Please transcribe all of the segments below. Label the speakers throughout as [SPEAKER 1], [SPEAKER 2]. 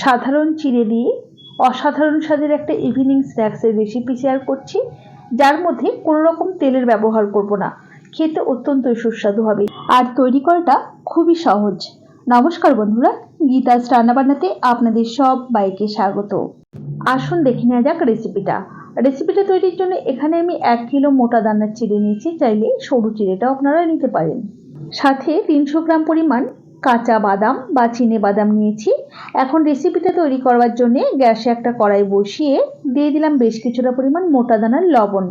[SPEAKER 1] সাধারণ চিড়ে দিয়ে অসাধারণ স্বাদের একটা ইভিনিং স্ন্যাক্সের রেসিপি শেয়ার করছি, যার মধ্যে কোনো রকম তেলের ব্যবহার করব না। খেতে অত্যন্ত সুস্বাদু হবে। আর তৈরি করাটা খুবই সহজ। নমস্কার বন্ধুরা গীতাস রান্নাবান্নাতে আপনাদের সব বাইকে স্বাগত। আসুন দেখে নেওয়া যাক রেসিপিটা রেসিপিটা তৈরির জন্য এখানে আমি এক কিলো মোটা দানার চিড়ে নিয়েছি, চাইলে সরু চিড়েটাও আপনারা নিতে পারেন। সাথে তিনশো গ্রাম পরিমাণ কাঁচা বাদাম বা চিনে বাদাম নিয়েছি। এখন রেসিপিটা তৈরি করবার জন্য গ্যাসে একটা কড়াই বসিয়ে দিয়ে দিলাম বেশ কিছুটা পরিমাণ মোটা দানার লবণ।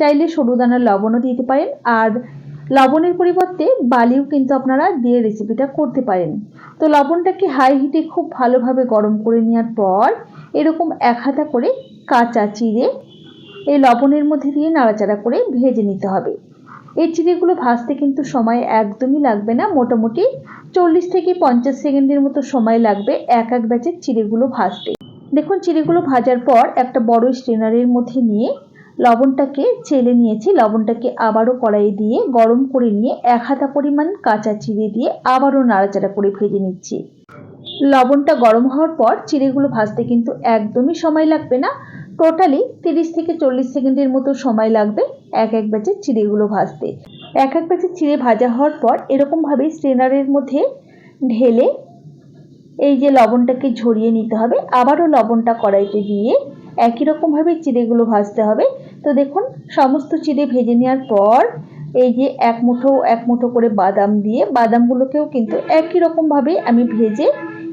[SPEAKER 1] চাইলে সরু দানার লবণও দিতে পারেন, আর লবণের পরিবর্তে বালিও কিন্তু আপনারা দিয়ে রেসিপিটা করতে পারেন। তো লবণটাকে হাই হিটে খুব ভালোভাবে গরম করে নেওয়ার পর এরকম এক হাতা করে কাঁচা চিড়ে এই লবণের মধ্যে দিয়ে নাড়াচাড়া করে ভেজে নিতে হবে। এই চিড়েগুলো ভাজতে কিন্তু সময় একদমই লাগবে না। মোটামুটি চল্লিশ থেকে পঞ্চাশ সেকেন্ডের মতো সময় লাগবে এক এক ব্যাচের চিড়েগুলো ভাজতে। দেখুন, চিড়েগুলো ভাজার পর একটা বড় স্ট্রেনারের মধ্যে নিয়ে লবণটাকে চেলে নিয়েছি। লবণটাকে আবারও কড়াইয়ে দিয়ে গরম করে নিয়ে এক হাতা পরিমাণ কাঁচা চিড়ে দিয়ে আবারও নাড়াচাড়া করে ভেজে নিচ্ছি। লবণটা গরম হওয়ার পর চিড়েগুলো ভাজতে কিন্তু একদমই সময় লাগবে না। টোটালি তিরিশ থেকে চল্লিশ সেকেন্ডের মতো সময় লাগবে। এক এক ব্যাচের চিড়েগুলো ভাজতে। এক এক ব্যাচের চিড়ে ভাজা হওয়ার পর এরকমভাবে স্ট্রেনারের মধ্যে ঢেলে এই যে লবণটাকে ঝরিয়ে নিতে হবে। আবারও লবণটা কড়াইতে দিয়ে একই রকমভাবে চিড়েগুলো ভাজতে হবে। তো দেখুন, সমস্ত চিড়ে ভেজে নেওয়ার পর এই যে এক মুঠো এক মুঠো করে বাদাম দিয়ে বাদামগুলোকেও কিন্তু একই রকমভাবে আমি ভেজে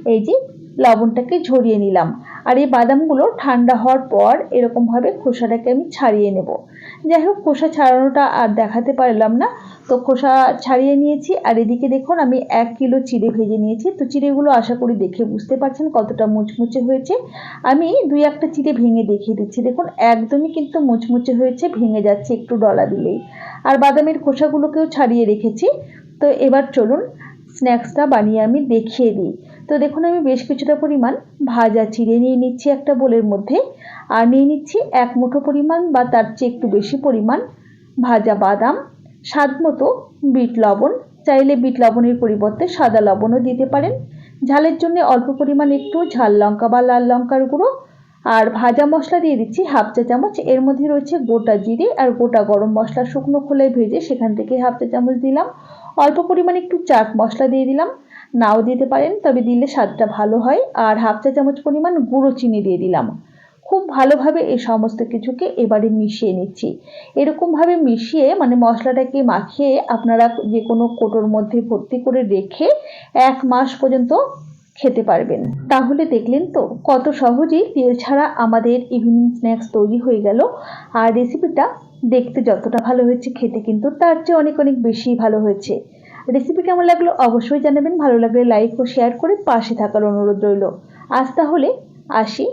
[SPEAKER 1] এই যে লবণটাকে ঝরিয়ে নিলাম। আর এই বাদামগুলো ঠান্ডা হওয়ার পর এরকমভাবে খোসাটাকে আমি ছাড়িয়ে নেব। যাই হোক, খোসা ছাড়ানোটা আর দেখাতে পারলাম না। তো খোসা ছাড়িয়ে নিয়েছি আর এদিকে দেখুন আমি এক কিলো চিড়ে ভেজে নিয়েছি। তো চিড়েগুলো আশা করি দেখে বুঝতে পারছেন কতটা মুচমুচে হয়েছে। আমি দুই একটা চিড়ে ভেঙে দেখিয়ে দিচ্ছি। দেখুন, একদমই কিন্তু মুচমুচে হয়েছে, ভেঙে যাচ্ছে একটু ডলা দিলেই। আর বাদামের খোসাগুলোকেও ছাড়িয়ে রেখেছি। তো এবার চলুন, স্ন্যাক্সটা বানিয়ে আমি দেখিয়ে দিই। তো দেখুন, আমি বেশ কিছুটা পরিমাণ ভাজা চিড়ে নিয়ে নিচ্ছি একটা বোলের মধ্যে। আর নিয়ে নিচ্ছি এক মুঠো পরিমাণ বা তার চেয়ে একটু বেশি পরিমাণ ভাজা বাদাম, স্বাদ মতো বিট লবণ। চাইলে বিট লবণের পরিবর্তে সাদা লবণও দিতে পারেন। ঝালের জন্য অল্প পরিমাণ একটু ঝাল লঙ্কা বা লাল লঙ্কার গুঁড়ো। আর ভাজা মশলা দিয়ে দিচ্ছি হাফ চা চামচ। এর মধ্যে রয়েছে গোটা জিরে আর গোটা গরম মশলা শুকনো খোলায় ভেজে সেখান থেকে হাফ চা চামচ দিলাম। অল্প পরিমাণ একটু চাট মশলা দিয়ে দিলাম। নাও দিতে পারেন, তবে দিলে স্বাদটা ভালো হয়। আর হাফ চা চামচ পরিমাণ গুঁড়ো চিনি দিয়ে দিলাম। খুব ভালোভাবে এই সমস্ত কিছুকে এবারে মিশিয়ে নিচ্ছি। এরকমভাবে মিশিয়ে মানে মশলাটাকে মাখিয়ে আপনারা যে কোনো কোটোর মধ্যে ভর্তি করে রেখে এক মাস পর্যন্ত খেতে পারবেন। তাহলে দেখলেন তো কত সহজেই তেল ছাড়া আমাদের ইভিনিং স্ন্যাক্স তৈরি হয়ে গেল। আর রেসিপিটা দেখতে যতটা ভালো হয়েছে, খেতে কিন্তু তার চেয়ে অনেক অনেক বেশি ভালো হয়েছে। রেসিপি কেমন লাগল অবশ্যই জানাবেন, ভালো লাগলে লাইক ও শেয়ার করে পাশে থাকার অনুরোধ রইল। আজ তাহলে আসি।